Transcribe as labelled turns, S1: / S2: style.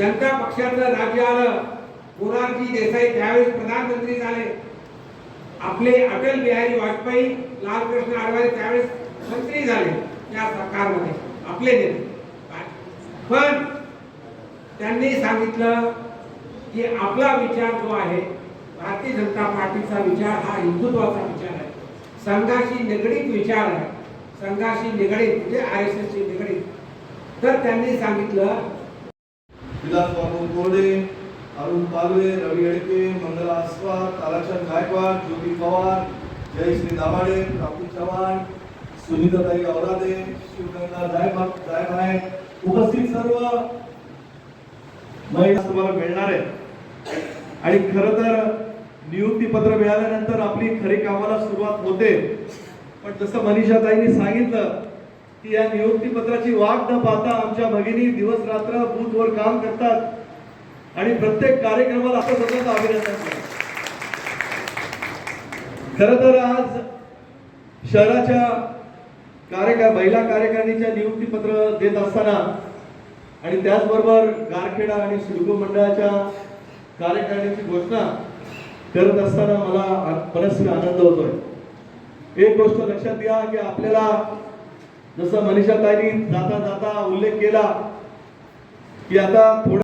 S1: जनता पक्षाचं राज्य आलं मोरारजी देसाई त्यावेळेस प्रधानमंत्री झाले. आपले अटल बिहारी वाजपेयी लालकृष्ण आडवाणी त्यावेळेस मंत्री झाले या सरकारमध्ये आपले नेते. पण त्यांनी सांगितलं की आपला विचार जो आहे भारतीय जनता पार्टीचा विचार हा हिंदुत्वाचा विचार आहे. संघाशी निगडीत विचार आहे. संघाशी निगडीत म्हणजे आर एस एसशी निगडीत. तर त्यांनी सांगितलं
S2: विलास बाबू कोरडे अरुण पालवे रवी अडके मंगला आसवार ताराचंद गायकवाड ज्योती पवार जयश्री दाभाडे राहुल चव्हाण सुनीताताई औरादे शिवगंगा जायभा जायभाय उपस्थित सर्व महिला तुम्हाला मिळणार आहे आणि खर तर नियुक्ती पत्र मिळाल्यानंतर आपली खरी कामाला सुरुवात होते. पण जसं मनीषाताईंनी सांगितलं की या नियुक्तीपत्राची वाट न पाहता आमच्या भगिनी दिवस रात्र बूथवर काम करतात आणि प्रत्येक कार्यक्रमाला असं सतत अभिनंदन खर तर आज शहराच्या कार्यकार महिला कार्यकारिणीच्या नियुक्तीपत्र देत असताना आणि त्याचबरोबर गारखेडा आणि सिडको मंडळाच्या कार्यकारिणीची घोषणा करत असताना मला आ- मनस्वी आनंद होतोय. एक गोष्ट लक्षात घ्या की आपल्याला जसं मनीषा ताईंनी जाता जाता उल्लेख केला की आता थोडा